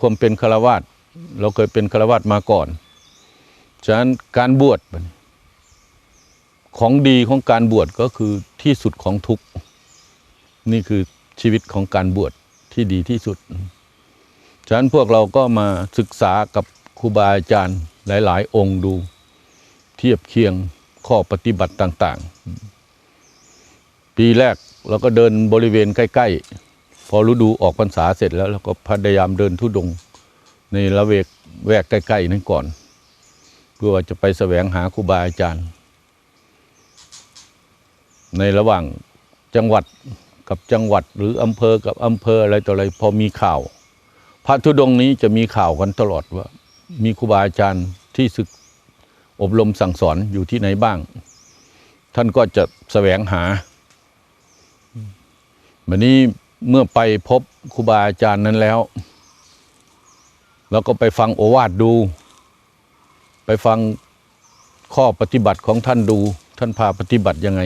ความเป็นฆราวาสเราเคยเป็นฆราวาสมาก่อน ฉะนั้นการบวชของดีของการบวชก็คือที่สุดของทุกนี่คือชีวิตของการบวชที่ดีที่สุด ฉะนั้นพวกเราก็มาศึกษากับครูบาอาจารย์หลาย ๆ องค์ดู เทียบเคียงข้อปฏิบัติต่าง ๆ ปีแรกเราก็เดินบริเวณใกล้ ๆ พอฤดูออกพรรษาเสร็จแล้วเราก็พยายามเดินทุดง ในละเวกแวกใกล้ ๆ นั้นก่อน เพื่อจะไปแสวงหาครูบาอาจารย์ ในระหว่างจังหวัดกับจังหวัดหรืออำเภอกับอำเภออะไรต่ออะไรพอมีข่าว พระธุดงนี้จะมีข่าวกันตลอดว่า มีครูบาอาจารย์ที่ศึกอบรมสั่งสอนอยู่ที่ไหนบ้าง ท่านก็จะแสวงหาวันนี้ เมื่อไปพบครูบาอาจารย์นั้นแล้ว เราก็ไปฟังโอวาทดู ไปฟังข้อปฏิบัติของท่านดู ท่านพาปฏิบัติยังไง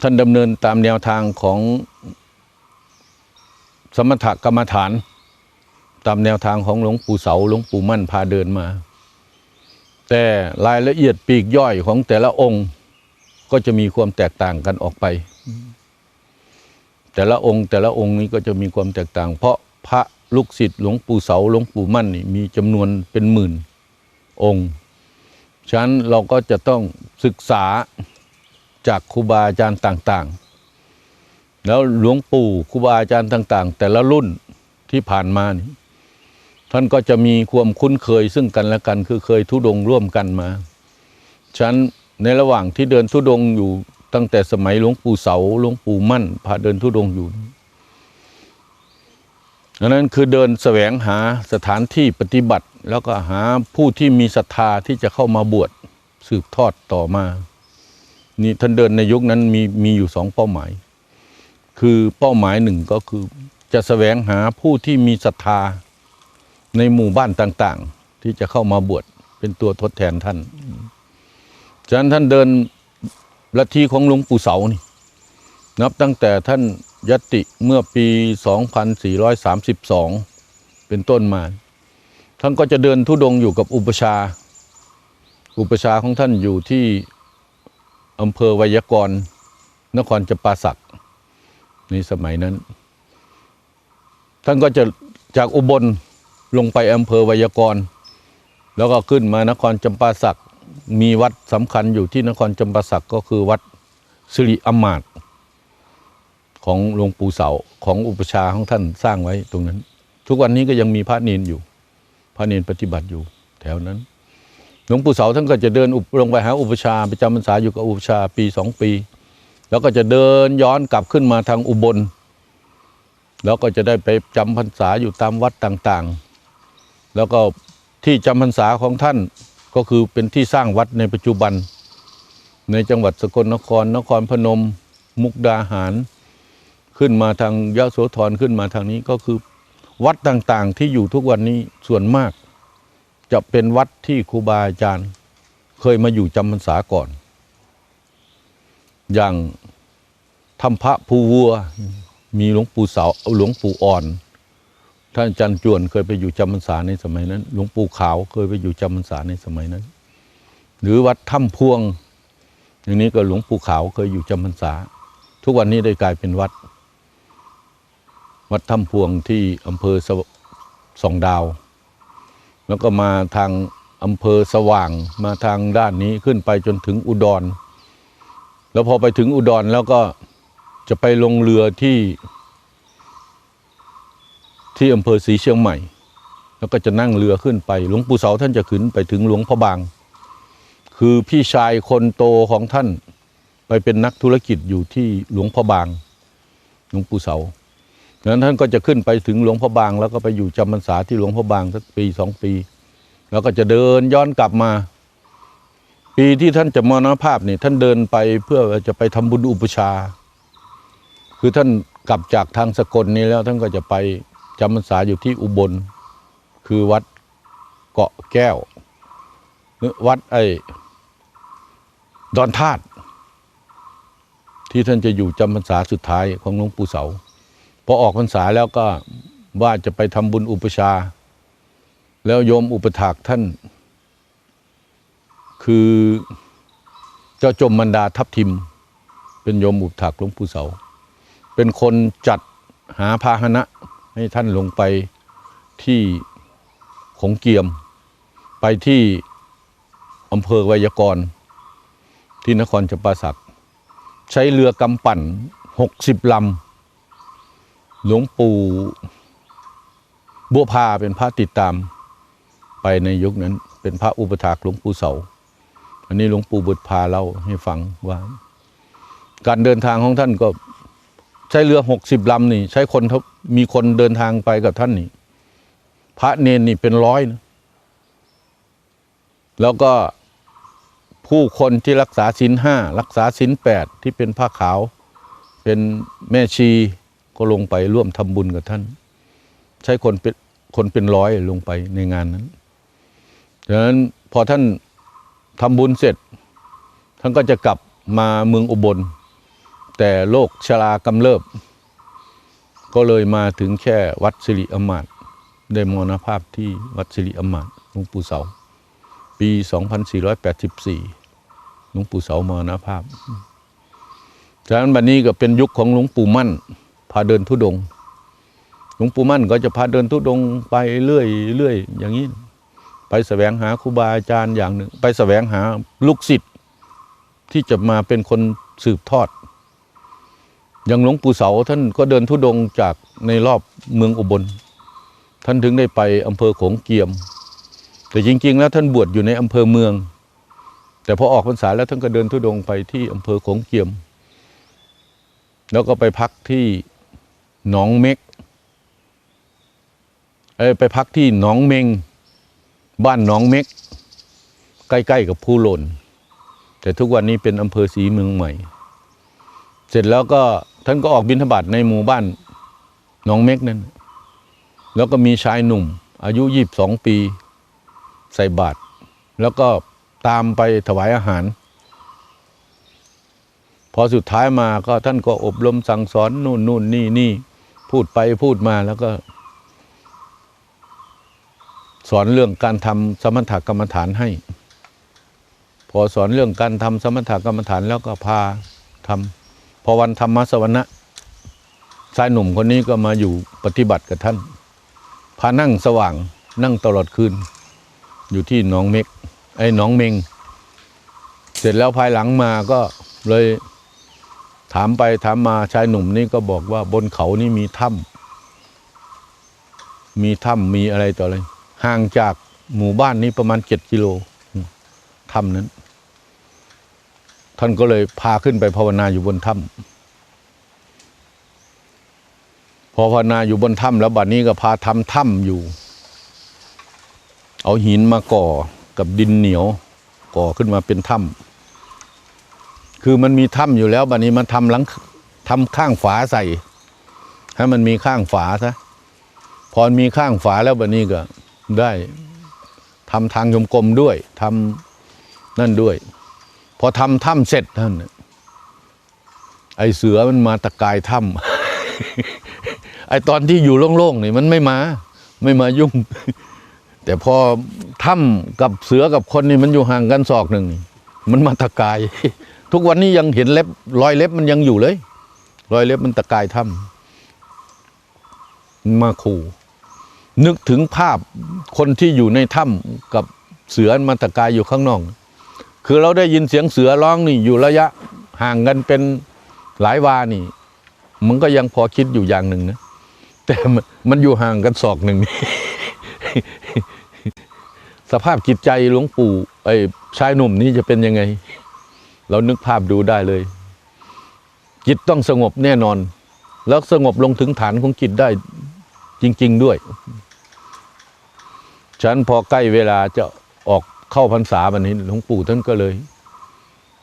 ท่านดำเนินตามแนวทางของสมถกรรมฐาน ตามแนวทางของหลวงปู่เสาหลวงปู่มั่นพาเดินมา แต่รายละเอียดปีกย่อยของแต่ละองค์ก็จะมีความแตกต่างกันออกไป แต่ละองค์แต่ละองค์นี้ก็จะมีความแตกต่าง เพราะพระลูกศิษย์หลวงปู่เสาหลวงปู่มั่นนี่มีจำนวนเป็นหมื่นองค์ฉะนั้นเราก็จะต้องศึกษาจากครูบาอาจารย์ต่างๆ แล้วหลวงปู่ครูบาอาจารย์ต่าง ๆ แต่ละรุ่นที่ผ่านมานี่ท่านก็จะมีความคุ้นเคยซึ่งกันและกัน คือเคยทุดงร่วมกันมาฉะนั้นในระหว่างที่เดินทุดงอยู่ ตั้งแต่สมัยหลวงปู่เสาหลวงปู่มั่นพาเดินทุดงอยู่ดังนั้นคือเดินแสวงหาสถานที่ปฏิบัติ แล้วก็หาผู้ที่มีศรัทธาที่จะเข้ามาบวชสืบทอดต่อมานี่ท่านเดินในยุคนั้นมีมีอยู่สองเป้าหมาย คือเป้าหมายหนึ่งก็คือจะแสวงหาผู้ที่มีศรัทธาในหมู่บ้านต่าง ๆ ที่จะเข้ามาบวชเป็นตัวทดแทนท่าน ฉะนั้นท่านเดิน ลัทธิของหลวงปู่เสานี่นับตั้งแต่ท่านยติเมื่อปี 2432 เป็นต้นมา ท่านก็จะเดินทุดงค์อยู่กับอุปชา อุปชาของท่านอยู่ที่อำเภอไวยากรณ์นครจปาสักในสมัยนั้น ท่านก็จะจากอุบลลงไปอำเภอไวยากรณ์แล้วก็ขึ้นมานครจำปาสัก มีวัดสำคัญอยู่ที่นครจำปาสักก็คือวัดสิริอมาตย์ของหลวงปู่เสาของอุปชาของท่านสร้างไว้ตรงนั้น ทุกวันนี้ก็ยังมีพระเนนอยู่ พระเนนปฏิบัติอยู่แถวนั้น หลวงปู่เสาท่านก็จะเดินอุปลงไปหาอุปชาไปจำพรรษาอยู่กับอุปชาปีสองปี แล้วก็จะเดินย้อนกลับขึ้นมาทางอุบล แล้วก็จะได้ไปจำพรรษาอยู่ตามวัดต่างๆ แล้วก็ที่จำพรรษาของท่าน ก็คือเป็นที่สร้างวัดในปัจจุบัน ในจังหวัดสกลนคร นครพนม มุกดาหาร ขึ้นมาทางยะโสธรขึ้นมาทางนี้ก็คือ วัดต่างๆที่อยู่ทุกวันนี้ส่วนมาก จะเป็นวัดที่ครูบาอาจารย์ เคยมาอยู่จำพรรษาก่อน อย่างถ้ำพระภูวัวมีหลวงปู่เสาหลวงปู่อ่อน ท่านอาจันจวนเคยไปอยู่จำพรรษาในสมัยนั้น หลวงปู่ขาวเคยไปอยู่จำพรรษาในสมัยนั้น หรือวัดถ้ำพวง อย่างนี้ก็หลวงปู่ขาวเคยอยู่จำพรรษา ทุกวันนี้ได้กลายเป็นวัด วัดถ้ำพวงที่อำเภอสสองดาว แล้วก็มาทางอำเภอสว่างมาทางด้านนี้ขึ้นไปจนถึงอุดร แล้วพอไปถึงอุดรแล้วก็จะไปลงเรือที่ ที่อำเภอศรีเชียงใหม่ แล้วก็จะนั่งเรือขึ้นไป หลวงปู่เสาท่านจะขึ้นไปถึงหลวงพระบาง คือพี่ชายคนโตของท่านไปเป็นนักธุรกิจอยู่ที่หลวงพระบาง หลวงปู่เสาดังนั้นท่านก็จะขึ้นไปถึงหลวงพระบาง แล้วก็ไปอยู่จำพรรษาที่หลวงพระบางสักปีสองปี แล้วก็จะเดินย้อนกลับมา ปีที่ท่านจะมรณภาพนี่ท่านเดินไปเพื่อจะไปทำบุญอุปชา คือท่านกลับจากทางสกลนี้แล้วท่านก็จะไป จำพรรษาอยู่ที่อุบล คือวัดเกาะแก้วหรือวัดไอ้ดอนธาตุที่ท่านจะอยู่จำพรรษาสุดท้ายของหลวงปู่เสาพอออกพรรษาแล้วก็ว่าจะไปทำบุญอุปชา แล้วโยมอุปถากท่าน คือเจ้าจมมันดาทับทิม เป็นโยมอุปถากหลวงปู่เสา เป็นคนจัดหาพาหนะ ให้ท่านลงไปที่ขงเกียม ไปที่อำเภอไวยากร ที่นครจำปาสัก ใช้เรือกำปั่นหกสิบลำหลวงปู่บัวพาเป็นพระติดตามไปในยุคนั้น เป็นพระอุปถากหลวงปู่เสา อันนี้หลวงปู่บุตรพาเล่าให้ฟังว่า การเดินทางของท่านก็ ช้เรือหกสิบลำนี่ ใช้คนมีคนเดินทางไปกับท่านนี่ พระเนนนี่เป็นร้อยนะแล้วก็ผู้คนที่รักษาศีลห้ารักษาศีลแปดที่เป็นผ้าขาว เป็นแม่ชีก็ลงไปร่วมทำบุญกับท่าน ใช้คนเป็นคนเป็นร้อยลงไปในงานนั้นดังนั้นพอท่านทำบุญเสร็จ ท่านก็จะกลับมาเมืองอุบล แต่โรคชรากำเริบ ก็เลยมาถึงแค่วัดสิริอมาตได้มรณภาพที่วัดสิริอมาตหลวงปู่เสา ปี 2484หลวงปู่เสามรณภาพจากนั้นบัดนี้ก็เป็นยุคของหลวงปู่มั่น พาเดินทุดง หลวงปู่มั่นก็จะพาเดินทุดงไปเรื่อยเรื่อยอย่างนี้ ไปแสวงหาครูบาอาจารย์อย่างหนึ่ง ไปแสวงหาลูกศิษย์ที่จะมาเป็นคนสืบทอด อย่างหลวงปู่เสาท่านก็เดินทุดงจากในรอบเมืองอุบล ท่านถึงได้ไปอำเภอโขงเกียม แต่จริง ๆ แล้วท่านบวชอยู่ในอำเภอเมือง แต่พอออกพรรษาแล้วท่านก็เดินทุดงไปที่อำเภอโขงเกียม แล้วก็ไปพักที่หนองเม็กไปพักที่หนองเมง บ้านหนองเม็ก ใกล้ ๆ กับภูหล่นแต่ทุกวันนี้เป็นอำเภอสีเมืองใหม่ เสร็จแล้วก็ ท่านก็ออกบิณฑบาตในหมู่บ้านหนองเม็กนั่น แล้วก็มีชายหนุ่ม อายุยี่บสองปี ใส่บาตรแล้วก็ตามไปถวายอาหาร พอสุดท้ายมาก็ท่านก็อบรมสั่งสอนนู่นนู่นนี่นี่พูดไปพูดมาแล้วก็ สอนเรื่องการทำสมถกรรมฐานให้ พอสอนเรื่องการทำสมถกรรมฐานแล้วก็พาทำ พอวันธรรมสวนะชายหนุ่มคนนี้ก็มาอยู่ปฏิบัติกับท่าน พานั่งสว่างนั่งตลอดคืน อยู่ที่หนองเม็กไอ้หนองเมง เสร็จแล้วภายหลังมาก็เลยถามไปถามมาชายหนุ่มนี่ก็บอกว่าบนเขานี่มีถ้ำมีถ้ำมีอะไรต่ออะไรห่างจากหมู่บ้านนี้ประมาณเจ็ดกิโลถ้ำนั้น ท่านก็เลยพาขึ้นไปภาวนาอยู่บนถ้ำพอภาวนาอยู่บนถ้ำแล้วบัดนี้ก็พาทำถ้ำอยู่ เอาหินมาก่อกับดินเหนียว ก่อขึ้นมาเป็นถ้ำคือมันมีถ้ำอยู่แล้วบัดนี้มันทำหลังทำข้างฝาใส่ ให้มันมีข้างฝาซะพอมีข้างฝาแล้วบัดนี้ก็ได้ทำทางยมกลมด้วยทำนั่นด้วย พอทำถ้ำเสร็จท่านน่ะไอเสือมันมาตะกายถ้ำไอตอนที่อยู่โล่งๆนี่มันไม่มา ไม่มายุ่ง แต่พอถ้ำกับเสือกับคนนี่มันอยู่ห่างกันศอกหนึ่ง มันมาตะกาย ทุกวันนี้ยังเห็นเล็บ รอยเล็บมันยังอยู่เลย รอยเล็บมันตะกายถ้ำมาขู่นึกถึงภาพคนที่อยู่ในถ้ำกับเสือมันตะกายอยู่ข้างนอก คือเราได้ยินเสียงเสือร้องนี่อยู่ระยะห่างกันเป็นหลายวานี่ มันก็ยังพอคิดอยู่อย่างหนึ่งนะแต่มันอยู่ห่างกันศอกหนึ่งสภาพจิตใจหลวงปู่ไอ้ชายหนุ่มนี้จะเป็นยังไง เรานึกภาพดูได้เลย จิตต้องสงบแน่นอน แล้วสงบลงถึงฐานของจิตได้จริง ๆด้วย ฉันพอใกล้เวลาจะออก เข้าพรรษาวันนี้หลวงปู่ท่านก็เลย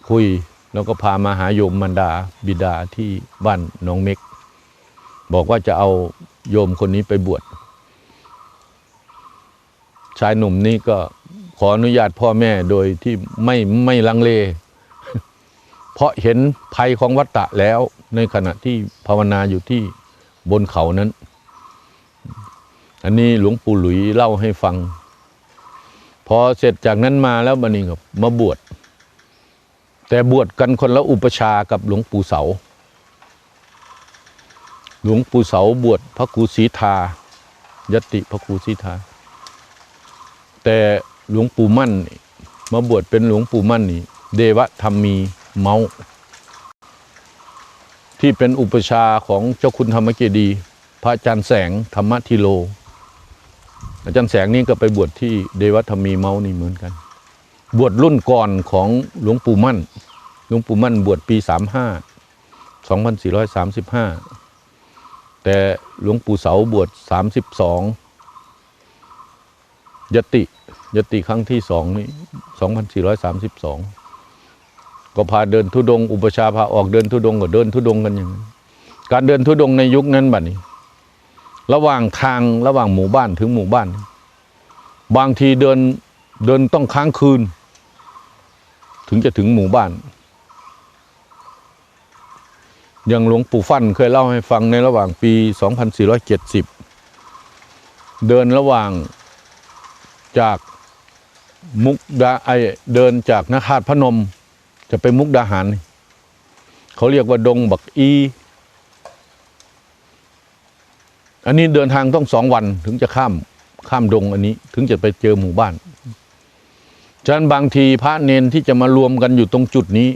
คุยแล้วก็พามาหาโยมมันดาบิดาที่บ้านน้องเม็ก บอกว่าจะเอาโยมคนนี้ไปบวชชายหนุ่มนี่ก็ขออนุญาตพ่อแม่โดยที่ไม่ไม่ลังเล เพราะเห็นภัยของวัฏฏะแล้วในขณะที่ภาวนาอยู่ที่บนเขานั้น อันนี้หลวงปู่หลุยเล่าให้ฟัง พอเสร็จจากนั้นมาแล้วบันนี้ก็มาบวชแต่บวชกันคนละอุปชากับหลวงปู่เสา หลวงปู่เสาบวชพระครูศรีทายติพระครูศรีทา แต่หลวงปู่มั่น มาบวชเป็นหลวงปู่มั่นนี่เดวะธรรมีเมาที่เป็นอุปชาของเจ้าคุณธรรมเจดี พระอาจารย์แสงธรรมทิโล อาจารย์แสงนี่ก็ไปบวชที่เดวะธมีเมานี่เหมือนกัน บวชรุ่นก่อนของหลวงปู่มั่น หลวงปู่มั่นบวชปีสามห้าสองพันสี่ร้อยสามสิบห้าแต่หลวงปู่เสาบวชสามสิบสองยติยติครั้งที่สองนี่สองพันสี่ร้อยสามสิบสองก็พาเดินทุดงค์อุปชาพาออกเดินทุดงก็เดินทุดงกันอย่างนั้นการเดินทุดงในยุคนั้นบัดนี้ ระหว่างทางระหว่างหมู่บ้านถึงหมู่บ้าน บางทีเดินเดินต้องค้างคืน ถึงจะถึงหมู่บ้าน อย่างหลวงปู่ฟั่นเคยเล่าให้ฟังในระหว่างปี 2470 เดินระหว่างจากมุกดาไอเดินจากนครพนม จะไปมุกดาหาร เขาเรียกว่าดงบักอี อันนี้เดินทางต้องสองวันถึงจะข้ามข้ามดงอันนี้ ถึงจะไปเจอหมู่บ้านฉะนั้นบางทีพระเนนที่จะมารวมกันอยู่ตรงจุดนี้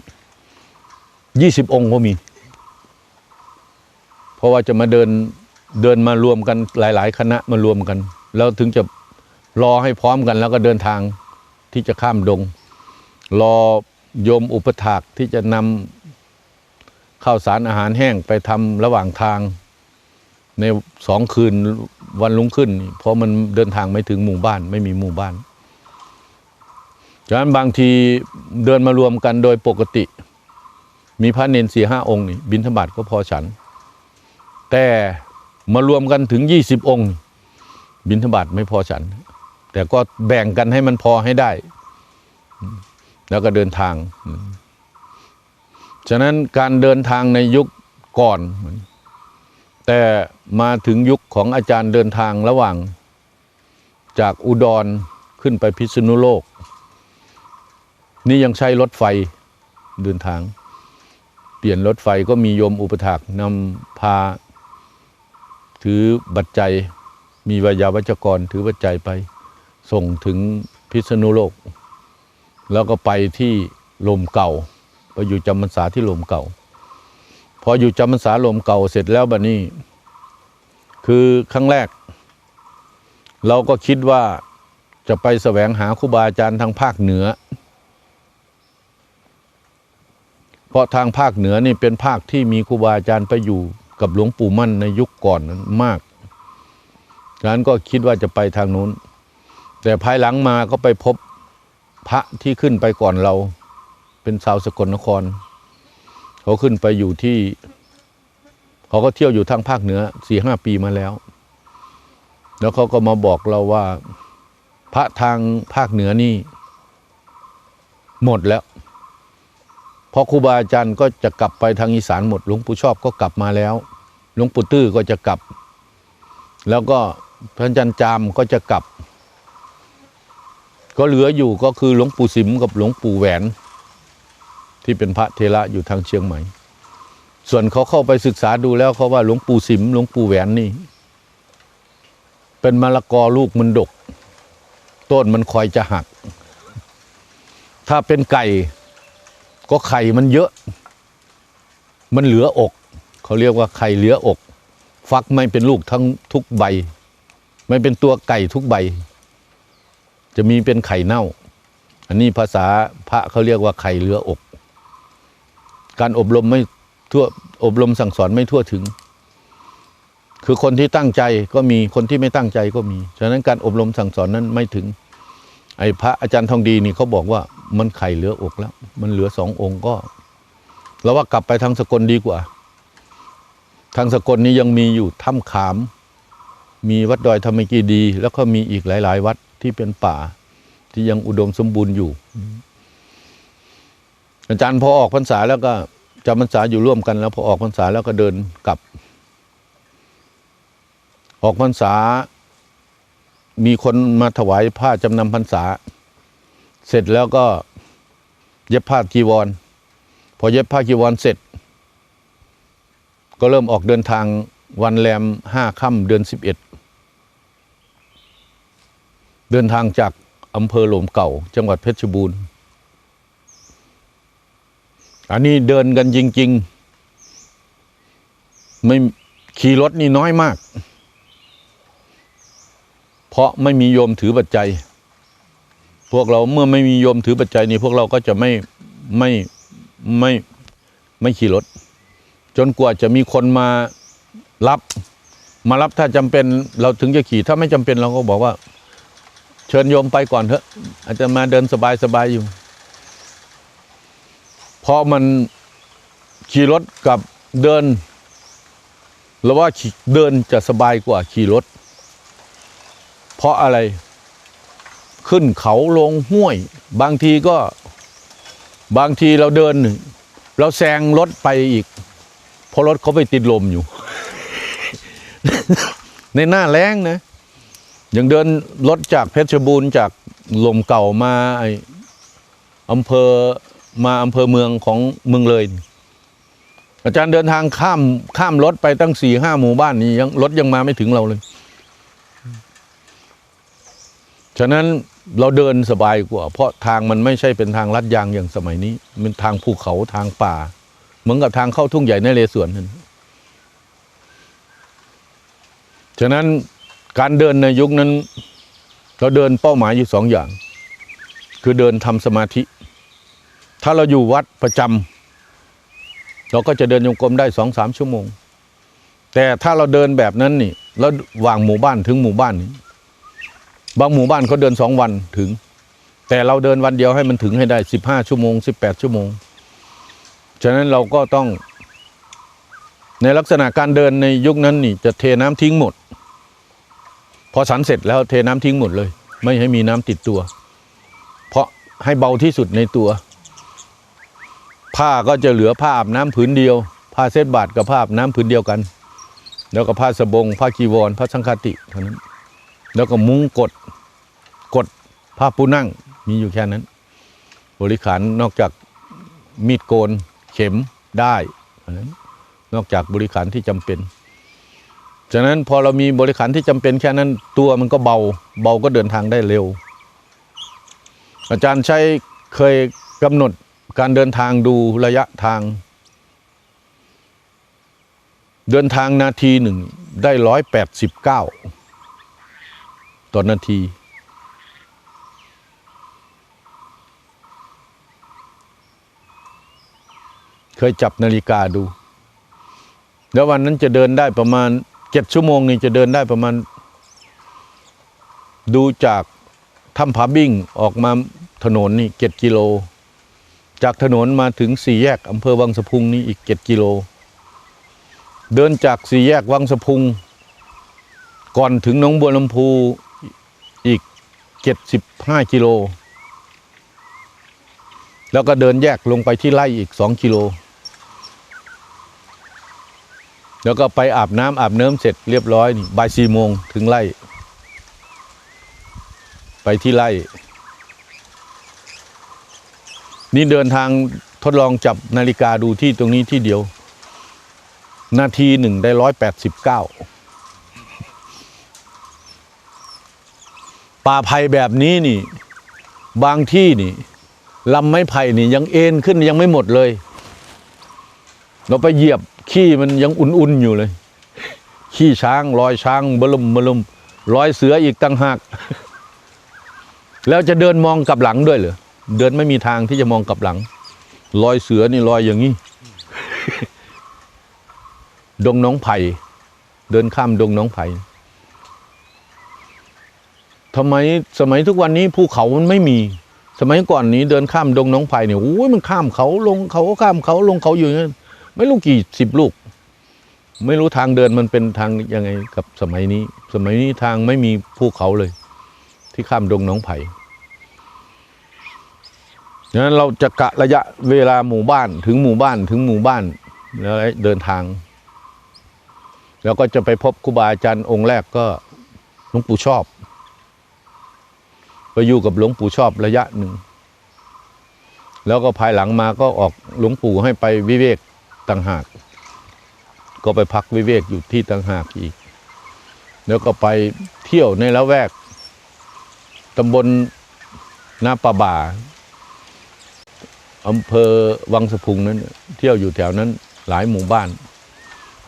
ยี่สิบองค์ก็มี เพราะว่าจะมาเดินเดินมารวมกันหลาย ๆ คณะมารวมกัน แล้วถึงจะรอให้พร้อมกัน แล้วก็เดินทางที่จะข้ามดง รอโยมอุปถากที่จะนำข้าวสารอาหารแห้งไปทำระหว่างทาง ในสองคืนวันลุงขึ้น เพราะมันเดินทางไม่ถึงหมู่บ้าน ไม่มีหมู่บ้านฉะนั้นบางทีเดินมารวมกันโดยปกติ มีพระเนนสี่ห้าองค์นี่บิณฑบาตก็พอฉัน แต่มารวมกันถึงยี่สิบองค์ บิณฑบาตไม่พอฉัน แต่ก็แบ่งกันให้มันพอให้ได้ แล้วก็เดินทาง ฉะนั้นการเดินทางในยุคก่อน แต่มาถึงยุคของอาจารย์เดินทางระหว่าง จากอุดรขึ้นไปพิษณุโลก นี่ยังใช้รถไฟเดินทาง เปลี่ยนรถไฟก็มีโยมอุปถากนำพา ถือบัตรใจยมีวิยาวัจกรถือบัตรใจยไป ส่งถึงพิษณุโลก แล้วก็ไปที่ลมเก่า ไปอยู่จำพรรษาที่ลมเก่า พออยู่จำพรรษาลมเก่าเสร็จแล้วบัดนี้ คือครั้งแรก เราก็คิดว่าจะไปแสวงหาครูบาอาจารย์ทางภาคเหนือ เพราะทางภาคเหนือนี่เป็นภาคที่มีครูบาอาจารย์ไปอยู่กับหลวงปู่มั่นในยุคก่อนนั้นมากฉะนั้นก็คิดว่าจะไปทางนู้น แต่ภายหลังมาก็ไปพบพระที่ขึ้นไปก่อนเรา เป็นชาวสกลนคร เขาขึ้นไปอยู่ที่ เขาก็เที่ยวอยู่ทางภาคเหนือสี่ห้าปีมาแล้ว แล้วเขาก็มาบอกเราว่า พระทางภาคเหนือนี่ หมดแล้วพราะครูบาอาจารย์ก็จะกลับไปทางอีสานหมดหลวงปู่ชอบก็กลับมาแล้วหลวงปู่ตื้อก็จะกลับ แล้วก็พระอาจารย์จามก็จะกลับ ก็เหลืออยู่ก็คือหลวงปู่สิมกับหลวงปู่แหวน ที่เป็นพระเทระอยู่ทางเชียงใหม่ ส่วนเขาเข้าไปศึกษาดูแล้วเขาว่าหลวงปู่สิมหลวงปู่แหวนนี่ เป็นมะละกอลูกมันดก ต้นมันคอยจะหัก ถ้าเป็นไก่ก็ไข่มันเยอะ มันเหลืออก เขาเรียกว่าไข่เหลืออก ฟักไม่เป็นลูกทั้งทุกใบ ไม่เป็นตัวไก่ทุกใบ จะมีเป็นไข่เน่า อันนี้ภาษาพระเขาเรียกว่าไข่เหลืออก การอบรมไม่ทั่วอบรมสั่งสอนไม่ทั่วถึง คือคนที่ตั้งใจก็มีคนที่ไม่ตั้งใจก็มี ฉะนั้นการอบรมสั่งสอนนั้นไม่ถึง ไอ้พระอาจารย์ทองดีนี่เขาบอกว่ามันไข่เหลืออกแล้ว มันเหลือสององค์ก็เราว่ากลับไปทางสกลดีกว่า ทางสกลนี้ยังมีอยู่ถ้ำขาม มีวัดดอยธรรมกีดี แล้วก็มีอีกหลาย ๆ วัดที่เป็นป่าที่ยังอุดมสมบูรณ์อยู่ อาจารย์พอออกพรรษาแล้วก็จำพรรษาอยู่ร่วมกันแล้วพอออกพรรษาแล้วก็เดินกลับ ออกพรรษา มีคนมาถวายผ้าจำนำพรรษา เสร็จแล้วก็เย็บผ้าจีวร พอเย็บผ้าจีวรเสร็จ ก็เริ่มออกเดินทางวันแรมห้าค่ำเดือนสิบเอ็ดเดินทางจากอำเภอหลมเก่า จังหวัดเพชรบูรณ์ อันนี้เดินกันจริง ๆ ไม่ขี่รถนี่น้อยมาก เพราะไม่มีโยมถือปัจจัย พวกเราเมื่อไม่มีโยมถือปัจจัยนี่พวกเราก็จะไม่ไม่ไม่ไม่ขี่รถ จนกว่าจะมีคนมารับ มารับถ้าจำเป็นเราถึงจะขี่ ถ้าไม่จำเป็นเราก็บอกว่า เชิญโยมไปก่อนเถอะ อาจจะมาเดินสบายสบายอยู่ เพราะมันขี่รถกับเดินเราว่าเดินจะสบายกว่าขี่รถ เพราะอะไร ขึ้นเขาลงห้วย บางทีก็บางทีเราเดิน เราแซงรถไปอีก เพราะรถเขาไปติดลมอยู่ ในหน้าแรงนะอย่างเดินรถจากเพชรบูรณ์จากลมเก่ามาออำเภอ มาอำเภอเมืองของเมืองเลย อาจารย์เดินทางข้ามข้ามรถไปตั้งสี่ห้าหมู่บ้านนี่ยังรถยังมาไม่ถึงเราเลย ฉะนั้นเราเดินสบายกว่า เพราะทางมันไม่ใช่เป็นทางลัดยางอย่างสมัยนี้ มันทางภูเขาทางป่า เหมือนกับทางเข้าทุ่งใหญ่ในเรสวนนั่นฉะนั้นการเดินในยุคนั้น เราเดินเป้าหมายอยู่สองอย่าง คือเดินทำสมาธิ ถ้าเราอยู่วัดประจำเราก็จะเดินโยงกลมได้สองสามชั่วโมง แต่ถ้าเราเดินแบบนั้นนี่แล้ววางหมู่บ้านถึงหมู่บ้านนี้บางหมู่บ้านเขาเดินสองวันถึง แต่เราเดินวันเดียวให้มันถึงให้ได้สิบห้าชั่วโมงสิบแปดชั่วโมง ฉะนั้นเราก็ต้อง ในลักษณะการเดินในยุคนั้นนี่จะเทน้ำทิ้งหมด พอสันเสร็จแล้วเทน้ำทิ้งหมดเลย ไม่ให้มีน้ำติดตัว เพราะให้เบาที่สุดในตัว ผ้าก็จะเหลือผ้าอาบน้ำผืนเดียว ผ้าเส้นบาทกับผ้าอาบน้ำผืนเดียวกัน แล้วก็ผ้าสบง ผ้ากีวร ผ้าสังฆติเท่านั้น แล้วก็มุ้งกดกดผ้าปูนั่งมีอยู่แค่นั้น บริขารนอกจากมีดโกนเข็มได้เท่านั้นนอกจากบริขารที่จำเป็นฉะนั้นพอเรามีบริขารที่จำเป็นแค่นั้นตัวมันก็เบาเบาก็เดินทางได้เร็ว อาจารย์ใช้เคยกำหนด การเดินทางดูระยะทาง เดินทางนาทีหนึ่งได้ร้อยแปดสิบเก้าต่อนาที เคยจับนาฬิกาดู แล้ววันนั้นจะเดินได้ประมาณเจ็ดชั่วโมงนี่จะเดินได้ประมาณ ดูจากถ้ำผาบิ้งออกมาถนนนี่เจ็ดกิโล จากถนนมาถึงสี่แยกอำเภอวังสะพุงนี่อีกเจ็ดกิโล เดินจากสี่แยกวังสะพุง ก่อนถึงหนองบัวลำพูอีกเจ็ดสิบห้ากิโล แล้วก็เดินแยกลงไปที่ไร่อีกสองกิโล แล้วก็ไปอาบน้ำอาบเนิ้มเสร็จเรียบร้อยนี่บ่ายสี่โมงถึงไร่ ไปที่ไร่ นี่เดินทางทดลองจับนาฬิกาดูที่ตรงนี้ที่เดียว นาทีหนึ่งได้ร้อยแปดสิบเก้าป่าไผ่แบบนี้นี่ บางที่นี่ลำไม้ไผ่นี่ยังเอ็นขึ้นยังไม่หมดเลย เราไปเหยียบขี้มันยังอุ่นๆอยู่เลย ขี้ช้างรอยช้างบลมบลมรอยเสืออีกตั้งหาก แล้วจะเดินมองกลับหลังด้วยเหรอ เดินไม่มีทางที่จะมองกลับหลัง รอยเสือนี่รอยอย่างนี้ ดงน้องไผ่ เดินข้ามดงน้องไผ่ทำไมสมัยทุกวันนี้ภูเขามันไม่มี สมัยก่อนนี้เดินข้ามดงน้องไผ่เนี่ยโอ้ยมันข้ามเขาลงเขาข้ามเขาลงเขาอยู่อย่างนั้นไม่รู้กี่สิบลูก ไม่รู้ทางเดินมันเป็นทางยังไงกับสมัยนี้ สมัยนี้ทางไม่มีภูเขาเลย ที่ข้ามดงน้องไผ่ ดังนั้นเราจะกะระยะเวลาหมู่บ้านถึงหมู่บ้านถึงหมู่บ้านแล้วเดินทาง แล้วก็จะไปพบครูบาอาจารย์องค์แรกก็หลวงปู่ชอบไปอยู่กับหลวงปู่ชอบระยะหนึ่ง แล้วก็ภายหลังมาก็ออกหลวงปู่ให้ไปวิเวกต่างหาก ก็ไปพักวิเวกอยู่ที่ต่างหากอีก แล้วก็ไปเที่ยวในละแวกตำบลนาป่าบ่า อำเภอวังสะพุงนั้น เที่ยวอยู่แถวนั้นหลายหมู่บ้าน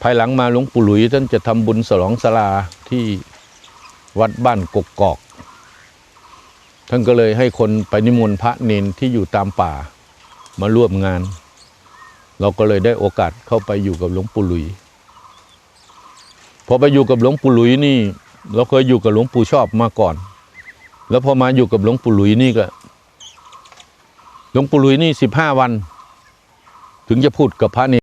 ภายหลังมาหลวงปู่หลุยท่านจะทำบุญสลองสลาที่วัดบ้านกกกอก ท่านก็เลยให้คนไปนิมนต์พระเนนที่อยู่ตามป่ามาร่วมงาน เราก็เลยได้โอกาสเข้าไปอยู่กับหลวงปู่หลุยพอไปอยู่กับหลวงปู่หลุยนี่ เราเคยอยู่กับหลวงปู่ชอบมาก่อน แล้วพอมาอยู่กับหลวงปู่หลุยนี่ก็ หลวงปู่หลุยนี่สิบห้าวัน ถึงจะพูดกับพระเนน